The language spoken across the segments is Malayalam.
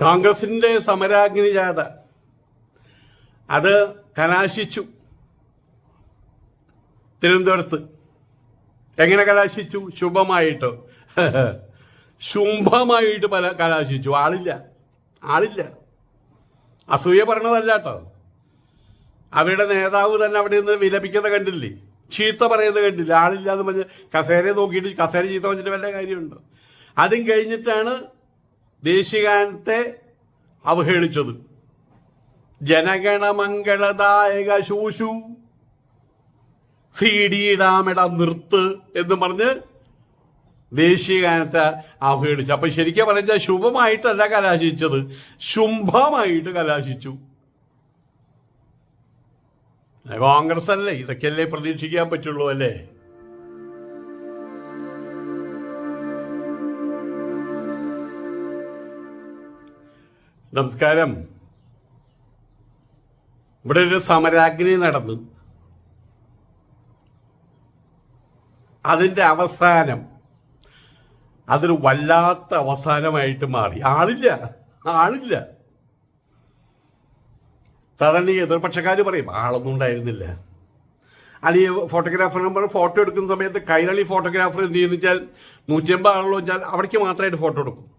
കോൺഗ്രസിന്റെ സമരാഗ്നി ജാഥ. അത് കലാശിച്ചു. തിരുവനന്തപുരത്ത്. എങ്ങനെ കലാശിച്ചു? ശുഭമായിട്ട്. ശുംഭമായിട്ട് പല കലാശിച്ചു. ആളില്ല. ആളില്ല. അസൂയ പറഞ്ഞതല്ല കേട്ടോ. അവരുടെ നേതാവ് തന്നെ അവിടെ നിന്ന് വിലപിക്കുന്നത് കണ്ടില്ലേ? ചീത്ത പറയുന്നത് കണ്ടില്ല? ആളില്ല എന്ന് പറഞ്ഞ് കസേരയെ നോക്കിയിട്ട് കസേര ചീത്ത വന്നിട്ട് വല്ല കാര്യമുണ്ടോ? അതും കഴിഞ്ഞിട്ടാണ് ദേശീയഗാനത്തെ അവഹേളിച്ചത്. ജനഗണമംഗളദായക ശൂശു. സി ഡി നിർത്ത് എന്ന് പറഞ്ഞ് ദേശീയഗാനത്തെ അവഹേളിച്ചു. അപ്പൊ ശരിക്കും പറഞ്ഞ ശുഭമായിട്ടല്ല കലാശിച്ചത്. ശുംഭമായിട്ട് കലാശിച്ചു. കോൺഗ്രസ് അല്ലേ ഇതൊക്കെയല്ലേ പ്രതീക്ഷിക്കാൻ പറ്റുള്ളൂ അല്ലേ? നമസ്കാരം. ഇവിടെ ഒരു സമരാഗ്നി നടന്നു. അതിന്റെ അവസാനം അതൊരു വല്ലാത്ത അവസാനമായിട്ട് മാറി. ആളില്ല ആളില്ല. സാധാരണ എതിർപക്ഷക്കാർ പറയും ആളൊന്നും ഉണ്ടായിരുന്നില്ല. അല്ലെ ഫോട്ടോഗ്രാഫർ നമ്പർ ഫോട്ടോ എടുക്കുന്ന സമയത്ത് കൈരളി ഫോട്ടോഗ്രാഫർ എന്ത് ചെയ്യുന്നു വെച്ചാൽ നൂറ്റിയമ്പത് ആളുകൾ വെച്ചാൽ അവിടേക്ക് മാത്രമായിട്ട് ഫോട്ടോ എടുക്കും.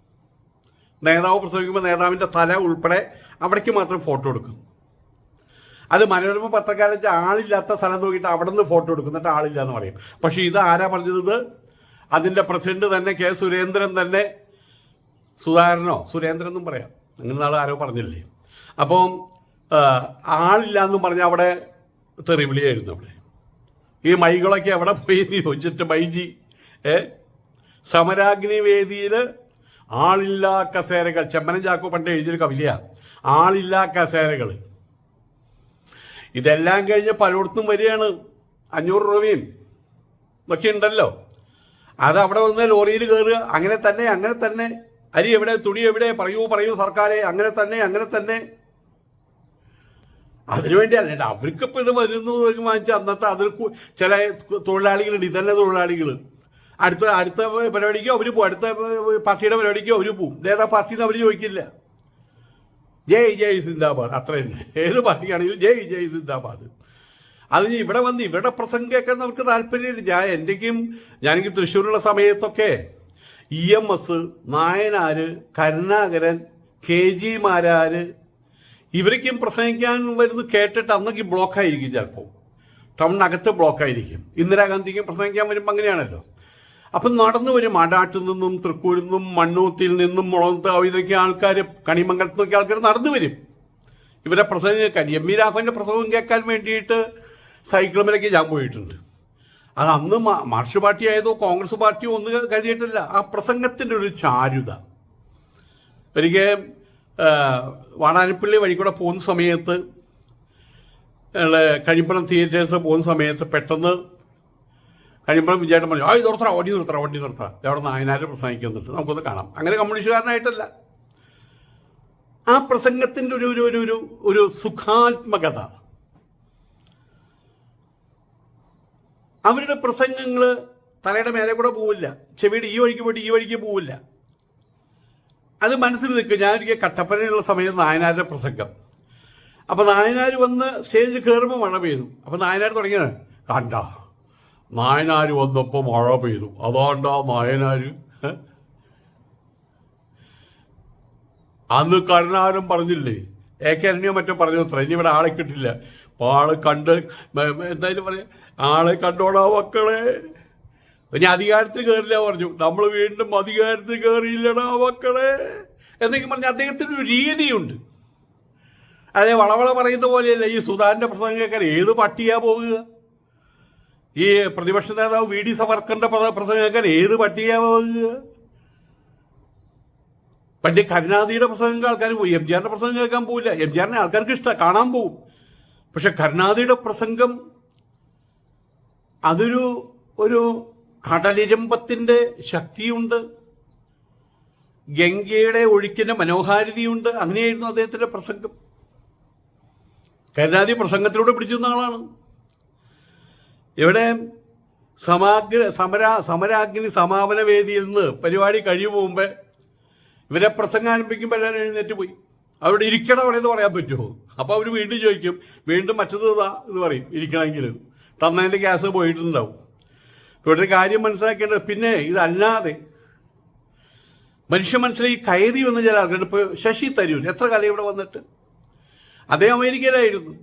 നേതാവ് പ്രസംഗിക്കുമ്പോൾ നേതാവിന്റെ തല ഉൾപ്പെടെ അവിടേക്ക് മാത്രം ഫോട്ടോ എടുക്കും. അത് മനോരമ പത്രക്കാരൻ ആളില്ലാത്ത സ്ഥലം നോക്കിയിട്ട് അവിടെ നിന്ന് ഫോട്ടോ എടുക്കും. എന്നിട്ട് ആളില്ല എന്ന് പറയും. പക്ഷേ ഇത് ആരാ പറഞ്ഞത്? അതിന്റെ പ്രസിഡന്റ് തന്നെ കെ സുരേന്ദ്രൻ തന്നെ. സുധാകരനോ? സുരേന്ദ്രൻ എന്നും പറയാം. അങ്ങനെ നാളെ ആരോ പറഞ്ഞില്ലേ? അപ്പം ആളില്ല എന്നും പറഞ്ഞാൽ അവിടെ തെറിവിളിയായിരുന്നു അവിടെ. ഈ മൈകളൊക്കെ എവിടെ പോയി എന്ന് ചോദിച്ചിട്ട് മൈജി ഏ? സമരാഗ്നി വേദിയിൽ ആളില്ലാ കസേരകൾ. ചെമ്മനം ചാക്കോ പണ്ട് എഴുതിയൊരു കവിതയാ. ആളില്ലാ കസേരകൾ ഇതെല്ലാം കഴിഞ്ഞ് പലയിടത്തും വരികയാണ്. അഞ്ഞൂറ് രൂപയും. ഒക്കെ ഉണ്ടല്ലോ. അത് അവിടെ വന്ന് ലോറിയിൽ കയറുക. അങ്ങനെ തന്നെ അങ്ങനെ തന്നെ. അരി എവിടെ തുണി എവിടെ? പറയൂ പറയൂ സർക്കാരെ. അങ്ങനെ തന്നെ അങ്ങനെ തന്നെ. അതിനുവേണ്ടി അല്ല അവർക്കിപ്പോൾ ഇത് വരുന്നു വാങ്ങിച്ചാൽ വാങ്ങിച്ച അന്നത്തെ അതിൽ ചില തൊഴിലാളികളുണ്ട്. ഇതന്നെ തൊഴിലാളികൾ അടുത്ത അടുത്ത പരിപാടിക്കോ അവർ പോകും അടുത്ത പാർട്ടിയുടെ പരിപാടിക്കോ അവർ പോകും ഏതാ പാർട്ടി എന്ന് ചോദിക്കില്ല. ജയ് ജയ് സിന്ദാബാദ്. അത്ര തന്നെ. ഏത് പാർട്ടിയാണെങ്കിലും ജയ് ജയ് സിന്ദാബാദ്. അത് ഇവിടെ വന്ന് ഇവരുടെ പ്രസംഗം കേൾക്കാൻ നമുക്ക് താല്പര്യമില്ല. ഞാൻ എന്റെക്കും ഞാനെങ്കിൽ തൃശ്ശൂരുള്ള സമയത്തൊക്കെ E M S Nayanar Karunakaran K G Marar ഇവരൊക്കെയും പ്രസംഗിക്കാൻ വരുന്നത് കേട്ടിട്ട് അന്നൊക്കെ ബ്ലോക്കായിരിക്കും ചിലപ്പോൾ. ടൗണിനകത്ത് ബ്ലോക്കായിരിക്കും. ഇന്ദിരാഗാന്ധിക്കും പ്രസംഗിക്കാൻ വരുമ്പോൾ അങ്ങനെയാണല്ലോ. അപ്പം നടന്നു വരും അടാട്ടിൽ നിന്നും തൃക്കൂരിൽ നിന്നും മണ്ണൂത്തിൽ നിന്നും മുളന്താവ് ഇതൊക്കെ ആൾക്കാർ കണിമംഗലത്ത് നിന്നൊക്കെ ആൾക്കാർ നടന്നു വരും. ഇവരെ പ്രസംഗം കേൾക്കാൻ എം വി രാഘവന്റെ പ്രസംഗം കേൾക്കാൻ വേണ്ടിയിട്ട് സൈക്കിളിലേക്ക് ഞാൻ പോയിട്ടുണ്ട്. അത് അന്ന് മാർഷ് പാർട്ടി ആയതോ കോൺഗ്രസ് പാർട്ടിയോ ഒന്നും കരുതിയിട്ടില്ല. ആ പ്രസംഗത്തിന്റെ ഒരു ചാരുത. ഒരിക്കൽ വാടാനപ്പള്ളി വഴി കൂടെ പോകുന്ന സമയത്ത് കഴിപ്പണം തിയേറ്റേഴ്സ് പോകുന്ന സമയത്ത് പെട്ടെന്ന് കഴിയുമ്പോഴും വിജയേട്ടൻ പറഞ്ഞു ആ ഇത് നിർത്തറ വണ്ടി നിർത്തറ വണ്ടി നിർത്തറ അവിടെ നായനാര് പ്രസംഗിക്കുന്നുണ്ട് നമുക്കൊന്ന് കാണാം. അങ്ങനെ കമ്മ്യൂണിസ്റ്റുകാരനായിട്ടല്ല. ആ പ്രസംഗത്തിന്റെ ഒരു ഒരു ഒരു ഒരു സുഖാത്മകത. അവരുടെ പ്രസംഗങ്ങൾ തലയുടെ മേലെ കൂടെ പോവില്ല. ചെവിയുടെ ഈ വഴിക്ക് പോയിട്ട് ഈ വഴിക്ക് പോവില്ല. അത് മനസ്സിൽ നിൽക്കും. ഞാൻ ഒരിക്കൽ കട്ടപ്പനയുള്ള സമയത്ത് നായനാരുടെ പ്രസംഗം. അപ്പൊ നായനാർ വന്ന് സ്റ്റേജിൽ കയറുമ്പോൾ മഴ പെയ്തു. അപ്പൊ നായനാർ തുടങ്ങിയത്? കണ്ട. നായനാർ വന്നപ്പോൾ മഴ പെയ്തു. അതാണ്ടാ നായനാർ ഏ? അന്ന് കരുണാകരൻ പറഞ്ഞില്ലേ? അരണ്യോ മറ്റോ പറഞ്ഞു അത്ര. ഇനി ഇവിടെ ആളെ കിട്ടില്ല. അപ്പൊ ആൾ കണ്ട് എന്തായാലും പറയാ ആളെ കണ്ടോടാ മക്കളെ. ഇനി അധികാരത്തിൽ കയറില്ല പറഞ്ഞു. നമ്മൾ വീണ്ടും അധികാരത്തിൽ കയറിയില്ലടാ മക്കളെ. എന്നൊക്കെ പറഞ്ഞ അദ്ദേഹത്തിന് ഒരു രീതിയുണ്ട്. അതെ വളവള പറയുന്ന പോലെയല്ല ഈ സുധാന്റെ പ്രസംഗം കേൾക്കാൻ. ഏത് പട്ടിയാ പോകുക ഈ പ്രതിപക്ഷ നേതാവ് വി ഡി സവർക്കറിന്റെ പ്രസ- പ്രസംഗം കേൾക്കാൻ ഏത് പട്ടികയാവുക പണ്ട് കരുണാനിധിയുടെ പ്രസംഗം ആൾക്കാർ പോയി. എം ജി ആറിന്റെ പ്രസംഗം കേൾക്കാൻ പോവില്ല. എം ജി ആറിനെ ആൾക്കാർക്ക് ഇഷ്ടം. കാണാൻ പോവും. പക്ഷെ കരുണാനിധിയുടെ പ്രസംഗം അതൊരു ഒരു കടലിരമ്പത്തിന്റെ ശക്തിയുണ്ട്. ഗംഗയുടെ ഒഴുക്കിന്റെ മനോഹാരിതയുണ്ട്. അങ്ങനെയായിരുന്നു അദ്ദേഹത്തിന്റെ പ്രസംഗം. കരുണാനിധി പ്രസംഗത്തിലൂടെ പിടിച്ചിരുന്ന ആളാണ്. ഇവിടെ സമാഗ്ര സമര സമരാഗ്നി സമാപന വേദിയിൽ നിന്ന് പരിപാടി കഴിയും മുമ്പേ ഇവരെ പ്രസംഗം ആരംഭിക്കുമ്പോൾ എല്ലാവരും എഴുന്നേറ്റ് പോയി. അവിടെ ഇരിക്കണം അവിടെ എന്ന് പറയാൻ പറ്റുമോ? അപ്പോൾ അവർ വീണ്ടും ചോദിക്കും വീണ്ടും മറ്റത് ഇതാ എന്ന് പറയും ഇരിക്കണമെങ്കിൽ. തന്നതിന്റെ ഗ്യാസ് പോയിട്ടുണ്ടാവും. ഇവിടെ കാര്യം മനസ്സിലാക്കേണ്ടത് പിന്നെ ഇതല്ലാതെ മനുഷ്യ മനസ്സിലായി കയറി വന്ന ചില ആൾക്കാർ ഇപ്പോൾ ശശി തരൂർ എത്ര കാലം ഇവിടെ വന്നിട്ട്? അതേ അമേരിക്കയിലായിരുന്നു.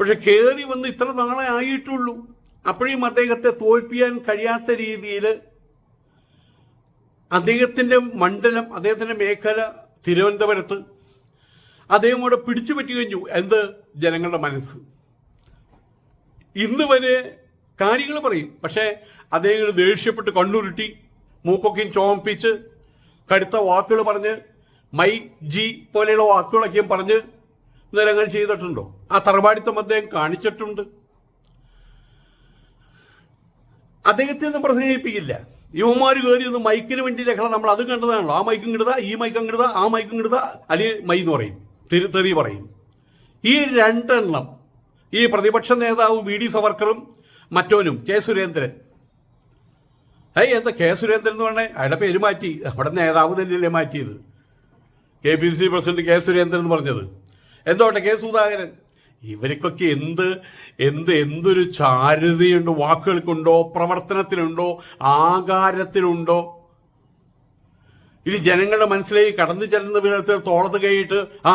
പക്ഷെ കയറി വന്ന് ഇത്ര നാളെ ആയിട്ടുള്ളൂ. അപ്പോഴും അദ്ദേഹത്തെ തോൽപ്പിക്കാൻ കഴിയാത്ത രീതിയിൽ അദ്ദേഹത്തിന്റെ മണ്ഡലം അദ്ദേഹത്തിന്റെ മേഖല തിരുവനന്തപുരത്ത് അദ്ദേഹം അവിടെ പിടിച്ചു പറ്റി കഴിഞ്ഞു എന്ത്? ജനങ്ങളുടെ മനസ്സ്. ഇന്ന് വരെ കാര്യങ്ങൾ പറയും. പക്ഷേ അദ്ദേഹം ദേഷ്യപ്പെട്ട് കണ്ണുരുട്ടി മൂക്കൊക്കെയും ചോമിപ്പിച്ച് കടുത്ത വാക്കുകൾ പറഞ്ഞ് മൈ ജി പോലെയുള്ള വാക്കുകളൊക്കെയും പറഞ്ഞ് നിരങ്ങൾ ചെയ്തിട്ടുണ്ടോ? ആ തറവാടിത്തം അദ്ദേഹം കാണിച്ചിട്ടുണ്ട്. അദ്ദേഹത്തെ ഒന്നും പ്രസംഗിപ്പിക്കില്ല. യുവമാർ കയറി ഒന്ന് മൈക്കിന് വേണ്ടി ലഹള നമ്മൾ അത് കണ്ടതാണല്ലോ. ആ മൈക്കും കിടുക ഈ മൈക്കും കിടുക ആ മൈക്കും കിടുക അല്ലെങ്കിൽ മൈ എന്ന് പറയും. തെറി തെറി പറയും. ഈ രണ്ടെണ്ണം ഈ പ്രതിപക്ഷ നേതാവ് വി ഡി സവർക്കറും മറ്റോനും കെ സുരേന്ദ്രൻ. ഏയ് എന്താ കെ സുരേന്ദ്രൻ എന്ന് പറഞ്ഞേ? അയാളുടെ പേര് മാറ്റി. അവിടെ നേതാവ് തന്നെയല്ലേ മാറ്റിയത്? K P C president K Surendran എന്ന് പറഞ്ഞത്. എന്തോട്ടെ കെ സുധാകരൻ? ഇവർക്കൊക്കെ എന്ത് എന്ത് എന്തൊരു ചാരുതയുണ്ടോ? വാക്കുകൾക്കുണ്ടോ? പ്രവർത്തനത്തിലുണ്ടോ? ആകാരത്തിലുണ്ടോ? ഇനി ജനങ്ങളുടെ മനസ്സിലേക്ക് കടന്നു ചെല്ലുന്ന വിധത്തിൽ തോളത്ത് കൈയിട്ട് ആ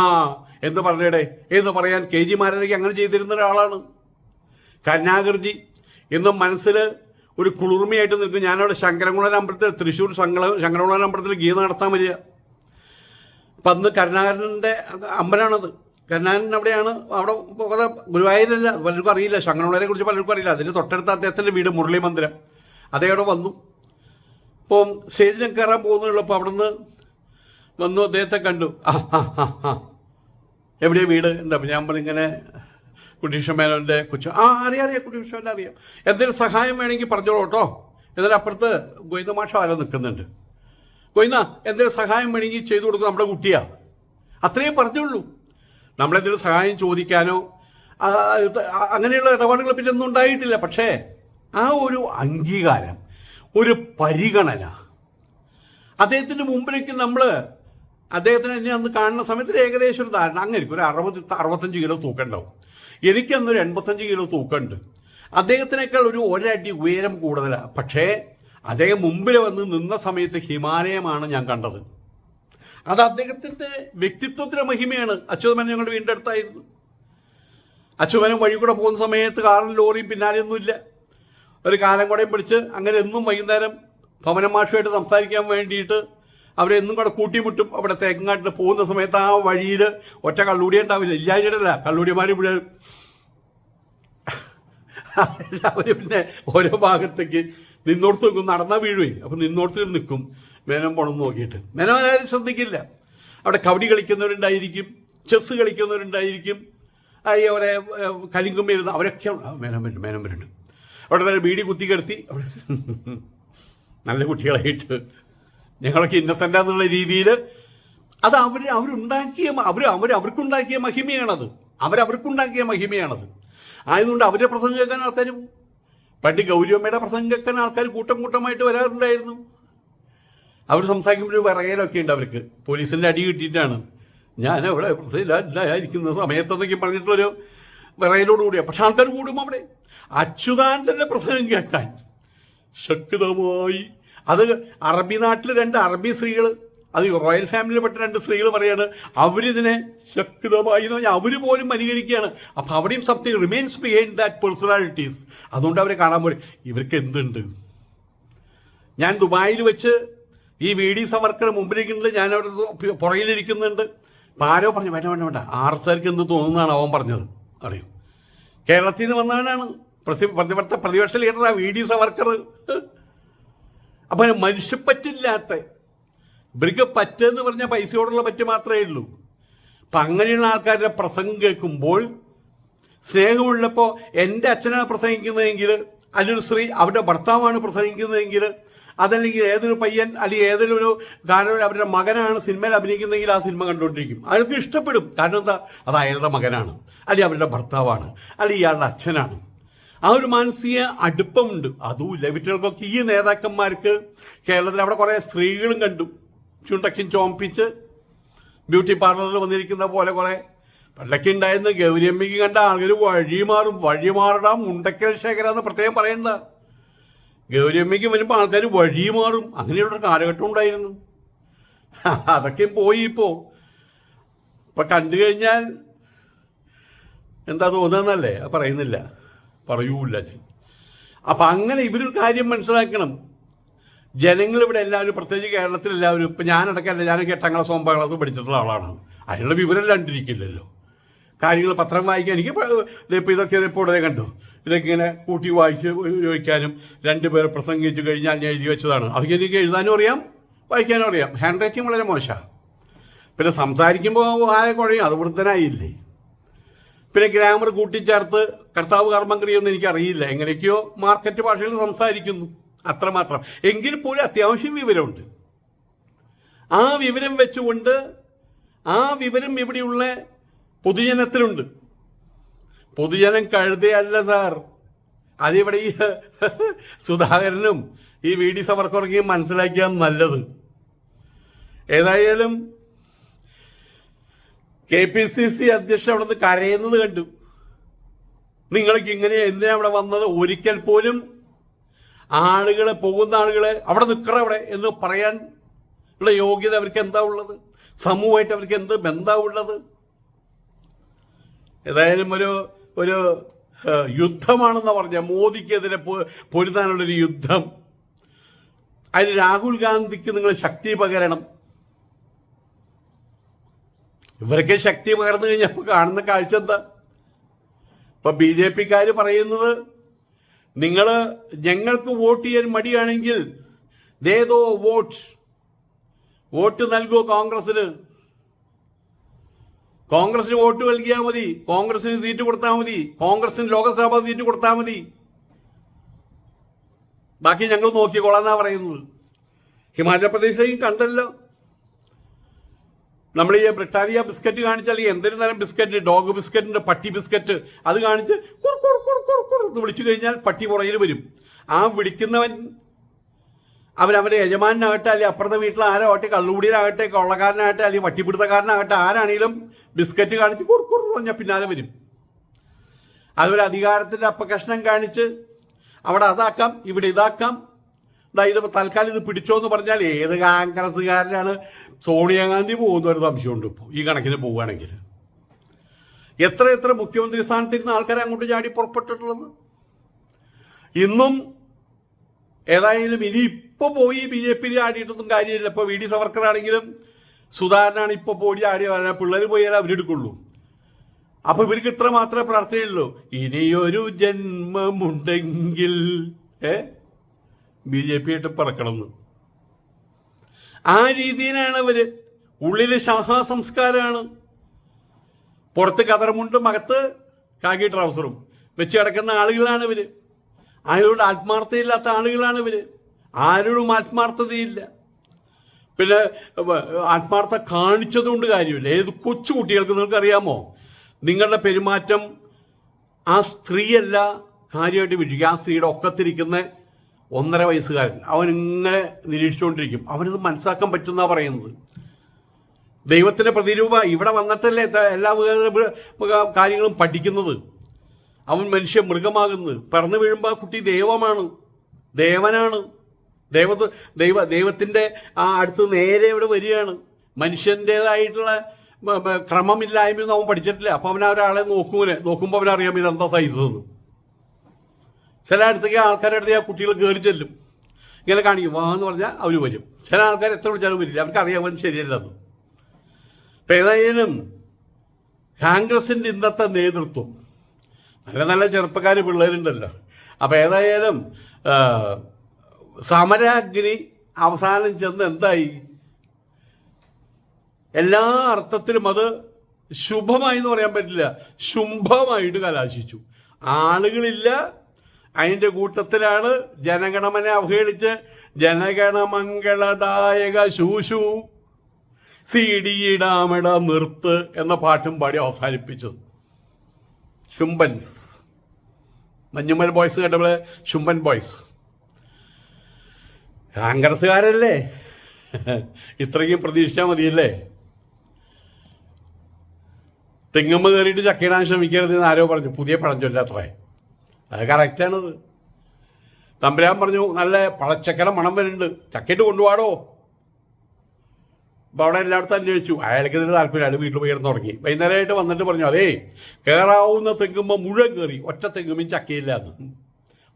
എന്ന് പറഞ്ഞേടെ? എന്ന് പറയാൻ കെ ജി മാരനേക്ക് അങ്ങനെ ചെയ്തിരുന്ന ഒരാളാണ്. കരുണാകർജി. എന്നും മനസ്സിൽ ഒരു കുളിർമയായിട്ട് നിൽക്കും. ഞാനവിടെ ശങ്കരംകുളൻ അമ്പലത്തിൽ തൃശ്ശൂർ ശങ്കര അമ്പലത്തിൽ ഗീത നടത്താൻ വരിക. അപ്പം അന്ന് കരുണാകരന്റെ അമ്പലമാണത്. കരുണാകരൻ അവിടെയാണ് അവിടെ പോകാതെ ഗുരുവായൂരല്ല പലർക്കും അറിയില്ല ശങ്കരംകുളനെ കുറിച്ച് പലർക്കും അറിയില്ല. അതിന് തൊട്ടടുത്ത അദ്ദേഹത്തിന്റെ വീട് മുരളി മന്ദിരം. അതേ അവിടെ വന്നു. അപ്പം സ്റ്റേജിൽ കയറാൻ പോകുന്നുള്ളപ്പോൾ അവിടുന്ന് വന്നു അദ്ദേഹത്തെ കണ്ടു. എവിടെയാ വീട്? എന്താ ഞാൻ പറഞ്ഞിങ്ങനെ കുട്ടീഷ മേനോന്റെ കൊച്ചു ആ അറിയാം അറിയാം കുട്ടീഷ മേനോനെ അറിയാം. എന്തെങ്കിലും സഹായം വേണമെങ്കിൽ പറഞ്ഞോളൂ കേട്ടോ. എന്നാലും അപ്പുറത്ത് ഗോയിന്ദ മാഷ ആരോ നിൽക്കുന്നുണ്ട്. ഗോയിന്ദ എന്തെങ്കിലും സഹായം വേണമെങ്കിൽ ചെയ്തു കൊടുക്കും നമ്മുടെ കുട്ടിയാ. അത്രയും പറഞ്ഞുള്ളൂ. നമ്മളെന്തെങ്കിലും സഹായം ചോദിക്കാനോ അങ്ങനെയുള്ള ഇടപാടുകൾ പിന്നെ ഒന്നും ഉണ്ടായിട്ടില്ല. പക്ഷേ ആ ഒരു അംഗീകാരം ഒരു പരിഗണന അദ്ദേഹത്തിന്റെ മുമ്പിലേക്ക് നമ്മൾ അദ്ദേഹത്തിന് എന്നെ അന്ന് കാണുന്ന സമയത്ത് ഏകദേശം ഒരു ധാരണ. അങ്ങനെ ഒരു അറുപത് അറുപത്തഞ്ച് കിലോ തൂക്കണ്ടാവും എനിക്കന്നൊരു എൺപത്തഞ്ച് കിലോ തൂക്കമുണ്ട്. അദ്ദേഹത്തിനേക്കാൾ ഒരു ഒരടി ഉയരം കൂടുതലാണ് പക്ഷേ അദ്ദേഹം മുമ്പിൽ വന്ന് നിന്ന സമയത്ത് ഹിമാലയമാണ് ഞാൻ കണ്ടത്. അത് അദ്ദേഹത്തിന്റെ വ്യക്തിത്വത്തിലെ മഹിമയാണ്. അച്യുതമൻ ഞങ്ങളുടെ വീടിന്റെ അടുത്തായിരുന്നു. വഴി കൂടെ പോകുന്ന സമയത്ത് കാറും ലോറിയും പിന്നാലെയൊന്നുമില്ല ഒരു കാലം കൂടെയും പിടിച്ച് അങ്ങനെ എന്നും വൈകുന്നേരം ഭവനം മാഷുമായിട്ട് സംസാരിക്കാൻ വേണ്ടിയിട്ട് അവരെ എന്നും കൂടെ കൂട്ടിമുട്ടും. അവിടെ തേങ്ങാട്ടിൽ പോകുന്ന സമയത്ത് ആ വഴിയിൽ ഒറ്റ കള്ളൂടിയ ഉണ്ടാവില്ല. ഇല്ലായിട്ടല്ല കള്ളൂടിമാർ ഇവിടെ അവർ പിന്നെ ഓരോ ഭാഗത്തേക്ക് നിന്നോടത്ത് നിൽക്കും. നടന്നാൽ വീഴുവേ. അപ്പം നിന്നോടത്ത് നിൽക്കും. മേനം പോണം നോക്കിയിട്ട്. മേനോൻ ആരും ശ്രദ്ധിക്കില്ല. അവിടെ കബഡി കളിക്കുന്നവരുണ്ടായിരിക്കും ചെസ് കളിക്കുന്നവരുണ്ടായിരിക്കും. അവരെ കലിങ്കും ഇരുന്ന് അവരൊക്കെ മേനോൻ മേനം വരും മേനോൻ വരുന്നുണ്ട് അവിടെ നേരെ ബീഡി കുത്തി കിടത്തി. അവിടെ നല്ല കുട്ടികളായിട്ട്. ഞങ്ങളൊക്കെ ഇന്നസെന്റ് എന്നുള്ള രീതിയിൽ അത് അവർ അവരുണ്ടാക്കിയ അവർ അവർ അവർക്കുണ്ടാക്കിയ മഹിമയാണത്. അവരവർക്കുണ്ടാക്കിയ മഹിമയാണത്. ആയതുകൊണ്ട് അവരുടെ പ്രസംഗം കേൾക്കാൻ ആൾക്കാർ പണ്ട് ഗൗരിയമ്മയുടെ പ്രസംഗം കേൾക്കാൻ ആൾക്കാർ കൂട്ടം കൂട്ടമായിട്ട് വരാറുണ്ടായിരുന്നു. അവർ സംസാരിക്കുമ്പോൾ ഒരു ഉണ്ട് അവർക്ക്. പോലീസിന്റെ അടി കിട്ടിയിട്ടാണ്. ഞാൻ അവിടെ പ്രസിഡന്റായിരിക്കുന്ന സമയത്തെന്നൊക്കെ പറഞ്ഞിട്ടൊരു വിറയലോട് കൂടിയ. പക്ഷെ ആൾക്കാർ കൂടും അവിടെ അച്യുതാനന്ദന്റെ പ്രസംഗം കേൾക്കാൻ ശക്തമായി. അത് അറബി നാട്ടിൽ രണ്ട് അറബി സ്ത്രീകൾ അത് റോയൽ ഫാമിലിയിൽപ്പെട്ട രണ്ട് സ്ത്രീകൾ പറയാണ് അവരിതിനെ ശക്തമായി എന്ന് പറഞ്ഞാൽ അവർ പോലും അനുകരിക്കുകയാണ് അപ്പം അവിടെയും something remains behind that personalities അതുകൊണ്ട് അവരെ കാണാൻ പോലും ഇവർക്ക് എന്തുണ്ട്? ഞാൻ ദുബായിൽ വെച്ച് ഈ വി ഡി സവർക്കർ മുമ്പിലിരിക്കുന്നുണ്ട് ഞാൻ അവിടെ പുറകിലിരിക്കുന്നുണ്ട്. ആരോ പറഞ്ഞു വേണ്ട വേണ്ട വേണ്ട. ആർ എസ് ആർക്ക് എന്ത് തോന്നുന്നതാണ് അവൻ പറഞ്ഞത്? അറിയൂ. കേരളത്തിൽ നിന്ന് വന്നവനാണ്. പ്രതി പ്രതിപക്ഷ പ്രതിപക്ഷ ലീഡറാണ് വി ഡി സവർക്കർ അപ്പം മനുഷ്യപ്പറ്റില്ലാത്ത ഇവർക്ക് പറ്റെന്ന് പറഞ്ഞാൽ പൈസയോടുള്ള പറ്റ് മാത്രമേ ഉള്ളൂ. അപ്പം അങ്ങനെയുള്ള ആൾക്കാരുടെ പ്രസംഗം കേൾക്കുമ്പോൾ സ്നേഹമുള്ളപ്പോൾ എന്റെ അച്ഛനാണ് പ്രസംഗിക്കുന്നതെങ്കിൽ അല്ലെങ്കിൽ സ്ത്രീ അവരുടെ ഭർത്താവാണ് പ്രസംഗിക്കുന്നതെങ്കിൽ അതല്ലെങ്കിൽ ഏതൊരു പയ്യൻ അല്ലെങ്കിൽ ഏതൊരു ഒരു കാരണം അവരുടെ മകനാണ് സിനിമയിൽ അഭിനയിക്കുന്നതെങ്കിൽ ആ സിനിമ കണ്ടുകൊണ്ടിരിക്കും. അയാൾക്ക് ഇഷ്ടപ്പെടും. കാരണം എന്താ? അത് അയാളുടെ മകനാണ്. അല്ലെങ്കിൽ അവരുടെ ഭർത്താവാണ്. അല്ലെങ്കിൽ ഇയാളുടെ അച്ഛനാണ്. ആ ഒരു മാനസിക അടുപ്പമുണ്ട്. അതുമില്ല ഇവറ്റകൾക്കൊക്കെ ഈ നേതാക്കന്മാർക്ക് കേരളത്തിൽ അവിടെ കുറേ സ്ത്രീകളും കണ്ടു. ചുണ്ടക്കും ചോമ്പിച്ച് ബ്യൂട്ടി പാർലറിൽ വന്നിരിക്കുന്ന പോലെ കുറേ പണ്ടൊക്കെ ഉണ്ടായിരുന്ന ഗൗരിയമ്മയ്ക്ക് കണ്ട ആളുകൾ വഴിമാറും. മാറും മുണ്ടക്കൽ ശേഖര എന്ന് പ്രത്യേകം പറയണ്ട. ഗൗരിയമ്മയ്ക്ക് വരുമ്പോൾ ആൾക്കാർ വഴി മാറും. അങ്ങനെയുള്ളൊരു കാലഘട്ടം ഉണ്ടായിരുന്നു. അതൊക്കെ പോയി ഇപ്പോൾ ഇപ്പം കണ്ടു കഴിഞ്ഞാൽ എന്താ തോന്നുന്നല്ലേ പറയുന്നില്ല. പറയൂല ഞാൻ. അപ്പം അങ്ങനെ ഇവരൊരു കാര്യം മനസ്സിലാക്കണം. ജനങ്ങൾ ഇവിടെ എല്ലാവരും പ്രത്യേകിച്ച് കേരളത്തിൽ എല്ലാവരും ഇപ്പം ഞാനടക്കല്ല ഞാനൊക്കെ എട്ടാം ക്ലാസ് ഒമ്പതാം ക്ലാസ് പഠിച്ചിട്ടുള്ള ആളാണ്. അതിനുള്ള വിവരം കണ്ടിരിക്കില്ലല്ലോ. കാര്യങ്ങൾ പത്രം വായിക്കാൻ എനിക്ക് ഇപ്പോൾ ഇതൊക്കെ ഇപ്പോൾ ഉടനെ കണ്ടു. ഇതൊക്കെ ഇങ്ങനെ കൂട്ടി വായിച്ച് ചോദിക്കാനും രണ്ടുപേർ പ്രസംഗിച്ചു കഴിഞ്ഞാൽ ഞാൻ എഴുതി വെച്ചതാണ്. അവർക്ക് എനിക്ക് എഴുതാനും അറിയാം വായിക്കാനും അറിയാം. ഹാൻഡ് റൈറ്റിംഗ് വളരെ മോശമാണ് പിന്നെ സംസാരിക്കുമ്പോൾ ആയ കുഴയും അത് വൃദ്ധനായില്ലേ? പിന്നെ ഗ്രാമർ കൂട്ടിച്ചേർത്ത് കർത്താവ് കർമ്മം ക്രിയൊന്നും എനിക്കറിയില്ല. എങ്ങനെയൊക്കെയോ മാർക്കറ്റ് ഭാഷയിൽ സംസാരിക്കുന്നു. അത്രമാത്രം. എങ്കിൽ പോലും അത്യാവശ്യം വിവരമുണ്ട്. ആ വിവരം വെച്ചുകൊണ്ട് ആ വിവരം ഇവിടെയുള്ള പൊതുജനത്തിലുണ്ട്. പൊതുജനം കഴുതയല്ല സാർ. അതിവിടെ ഈ സുധാകരനും ഈ വി ഡി സവർക്കർക്കും മനസ്സിലാക്കിയാൽ നല്ലത്. ഏതായാലും കെ പി സി സി അധ്യക്ഷൻ അവിടെ നിന്ന് കരയുന്നത് കണ്ടു. നിങ്ങൾക്ക് ഇങ്ങനെ എന്തിനാ അവിടെ വന്നത്? ഒരിക്കൽ പോലും ആളുകളെ പോകുന്ന ആളുകളെ അവിടെ നിൽക്കണം അവിടെ എന്ന് പറയാൻ ഉള്ള യോഗ്യത അവർക്ക് എന്താ ഉള്ളത്? സമൂഹമായിട്ട് അവർക്ക് എന്ത് ബന്ധമുള്ളത്? ഏതായാലും ഒരു ഒരു യുദ്ധമാണെന്ന് പറഞ്ഞ. മോദിക്കെതിരെ പൊരുതാനുള്ളൊരു യുദ്ധം. അതിന് രാഹുൽ ഗാന്ധിക്ക് നിങ്ങൾ ശക്തി പകരണം. ഇവരൊക്കെ ശക്തി പകർന്നു കഴിഞ്ഞപ്പോൾ കാണുന്ന കാഴ്ച എന്താ? ഇപ്പൊ ബി ജെ പിക്കാർ പറയുന്നത് നിങ്ങൾ ഞങ്ങൾക്ക് വോട്ട് ചെയ്യാൻ മടിയാണെങ്കിൽ ദേതോ വോട്ട്. വോട്ട് നൽകുമോ കോൺഗ്രസിന് കോൺഗ്രസിന് വോട്ട് നൽകിയാൽ മതി കോൺഗ്രസിന് സീറ്റ് കൊടുത്താൽ മതി കോൺഗ്രസിന് ലോക്സഭാ സീറ്റ് കൊടുത്താൽ മതി. ബാക്കി ഞങ്ങൾ നോക്കിക്കോളാന്നാ പറയുന്നത്. ഹിമാചൽ പ്രദേശിലേക്ക് കണ്ടല്ലോ. നമ്മൾ ഈ ബ്രിട്ടാനിയ ബിസ്ക്കറ്റ് കാണിച്ചാൽ ഈ എന്തൊരു തരം ബിസ്ക്കറ്റ്? ഡോഗ് ബിസ്ക്കറ്റിന്റെ പട്ടി ബിസ്ക്കറ്റ്. അത് കാണിച്ച് കുർ കുർ കുർ കുർ കുർ എന്ന് വിളിച്ചു കഴിഞ്ഞാൽ പട്ടി പുറകിൽ വരും. ആ വിളിക്കുന്നവൻ അവന്റെ യജമാനാകട്ടെ അല്ലെങ്കിൽ അപ്പുറത്തെ വീട്ടിൽ ആരാകട്ടെ കള്ളുകൂടിയനാകട്ടെ കൊള്ളക്കാരനാകട്ടെ അല്ലെങ്കിൽ വട്ടിപ്പിടുത്തക്കാരനാകട്ടെ ആരാണെങ്കിലും ബിസ്ക്കറ്റ് കാണിച്ച് കുറുക്കുറു പറഞ്ഞാൽ പിന്നാലെ വരും. അതുപോലെ അധികാരത്തിന്റെ അപ്പകഷ്ണം കാണിച്ച് അവിടെ അതാക്കാം ഇവിടെ ഇതാക്കാം. ദാ ഇത് തൽക്കാലം ഇത് പിടിച്ചോ എന്ന് പറഞ്ഞാൽ ഏത് കോൺഗ്രസ്സുകാരനാണ്? സോണിയാഗാന്ധി പോകുന്ന ഒരു സംശയമുണ്ട് ഇപ്പോൾ ഈ കണക്കിന് പോവുകയാണെങ്കിൽ. എത്ര എത്ര മുഖ്യമന്ത്രി സ്ഥാനത്തിരുന്ന ആൾക്കാരെ അങ്ങോട്ട് ചാടി പുറപ്പെട്ടിട്ടുള്ളത്? ഇന്നും ഏതായാലും ഇനി ഇപ്പൊ പോയി ബി ജെ പി ആടിയിട്ടൊന്നും കാര്യമില്ല. ഇപ്പൊ വി ഡി സവർക്കർ ആണെങ്കിലും സുധാകരനാണ് ഇപ്പൊ പോയി ആടി പിള്ളേർ പോയാലേ അവരെടുക്കുള്ളൂ അപ്പൊ ഇവർക്ക് ഇത്ര മാത്രമേ പ്രാർത്ഥനയുള്ളൂ. ഇനിയൊരു ജന്മമുണ്ടെങ്കിൽ ഏ? ബി ജെ പി ആയിട്ട് പറക്കണമെന്ന്. ആ രീതിയിലാണ് അവർ ഉള്ളിൽ ശാസ്ത്ര സംസ്കാരമാണ് പുറത്ത് കതറമുണ്ടും അകത്ത് കാക്കി ട്രൗസറും. വെച്ച് കിടക്കുന്ന ആളുകളാണ് ഇവർ. ആരോട് ആത്മാർത്ഥതയില്ലാത്ത ആളുകളാണ് ഇവർ. ആരോടും ആത്മാർത്ഥതയില്ല. പിന്നെ ആത്മാർത്ഥ കാണിച്ചതുകൊണ്ട് കാര്യമില്ല. ഏത് കൊച്ചു കുട്ടികൾക്ക് നിങ്ങൾക്ക് അറിയാമോ നിങ്ങളുടെ പെരുമാറ്റം ആ സ്ത്രീയല്ല കാര്യമായിട്ട് വിളിക്കുക ആ സ്ത്രീയുടെ ഒക്കത്തിരിക്കുന്ന ഒന്നര വയസ്സുകാരൻ. അവൻ ഇങ്ങനെ നിരീക്ഷിച്ചുകൊണ്ടിരിക്കും. അവനത് മനസ്സിലാക്കാൻ പറ്റുന്ന പറയുന്നത്. ദൈവത്തിന്റെ പ്രതിരൂപ ഇവിടെ വന്നിട്ടല്ലേ എല്ലാ കാര്യങ്ങളും പഠിക്കുന്നത്. അവൻ മനുഷ്യ മൃഗമാകുന്നത്. പറന്നു വീഴുമ്പോൾ ആ കുട്ടി ദൈവമാണ്. ദേവനാണ്. ദൈവത്ത് ദൈവ ദൈവത്തിന്റെ ആ അടുത്ത് നേരെ ഇവിടെ വരികയാണ്. മനുഷ്യന്റെതായിട്ടുള്ള ക്രമമില്ലായ്മയൊന്നും അവൻ പഠിച്ചിട്ടില്ല. അപ്പോൾ അവൻ ഒരാളെ നോക്കൂലെ നോക്കുമ്പോൾ അവനറിയാം ഇതെന്താ സൈസ് എന്ന്. ചില അടുത്തേക്ക് ആൾക്കാരുടെ അടുത്ത് ആ കുട്ടികൾ കയറി ചെല്ലും. ഇങ്ങനെ കാണിക്കും. വാ എന്ന് പറഞ്ഞാൽ അവർ വരും. ചില ആൾക്കാർ എത്ര വിളിച്ചാലും വരില്ല. അവർക്ക് അറിയാൻ ശരിയല്ലെന്ന് അപ്പം ഏതായാലും കോൺഗ്രസിന്റെ ഇന്നത്തെ നേതൃത്വം നല്ല നല്ല ചെറുപ്പക്കാർ പിള്ളേരുണ്ടല്ലോ. അപ്പോൾ ഏതായാലും സമരാഗ്നി അവസാനം ചെന്ന് എന്തായി? എല്ലാ അർത്ഥത്തിലും അത് ശുഭമായി എന്ന് പറയാൻ പറ്റില്ല. ശുംഭമായിട്ട് കലാശിച്ചു. ആളുകളില്ല. അതിന്റെ കൂട്ടത്തിലാണ് ജനഗണമനെ അവഹേളിച്ച് ജനഗണമംഗളദായക ശൂശു സി ഡിയിടാമിട നിർത്ത് എന്ന പാട്ടും പാടി അവസാനിപ്പിച്ചത്. ശുംബൻസ്. മഞ്ഞുമൽ ബോയ്സ് കേട്ടപ്പോൾ ശുംബൻ ബോയ്സ് കോൺഗ്രസ്സുകാരല്ലേ ഇത്രയ്ക്കും പ്രതീക്ഷിച്ചാൽ മതിയല്ലേ? തെങ്ങമ്മ കയറിയിട്ട് ചക്കയിടാൻ ശ്രമിക്കരുത് എന്ന് ആരോ പറഞ്ഞു. പുതിയ പഴഞ്ചൊല്ലത്രേ. അത് കറക്റ്റാണത് തമ്പുരാൻ പറഞ്ഞു നല്ല പഴച്ചക്കയുടെ മണം വരുന്നുണ്ട്. ചക്കയിട്ട് കൊണ്ടുപോവാടോ അപ്പോൾ അവിടെ എല്ലായിടത്തും അന്വേഷിച്ചു. അയാൾക്ക് ഇതിന് താല്പര്യം അയാൾ വീട്ടിൽ പോയി തുടങ്ങി വൈകുന്നേരമായിട്ട് വന്നിട്ട് പറഞ്ഞു അതേ കയറാവുന്ന തെങ്ങുമ്പോൾ മുഴുവൻ കയറി ഒറ്റ തെങ്ങുമ്പോൾ ചക്കയില്ല എന്ന്.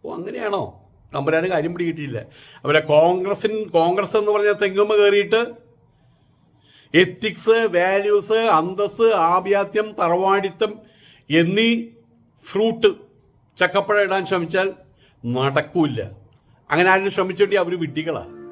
ഓ അങ്ങനെയാണോ? നമ്പരാനും കാര്യം പിടികിട്ടിയില്ല. അവരെ കോൺഗ്രസിൻ കോൺഗ്രസ് എന്ന് പറഞ്ഞ തെങ്ങുമ്പോൾ കയറിയിട്ട് എത്തിക്സ് വാല്യൂസ് അന്തസ് ആഭ്യാത്യം തറവാടിത്തം എന്നീ ഫ്രൂട്ട് ചക്കപ്പഴം ഇടാൻ ശ്രമിച്ചാൽ നടക്കൂല അങ്ങനെ ആരും ശ്രമിച്ചിട്ടുണ്ടെങ്കിൽ അവർ വിഡ്ഢികളാണ്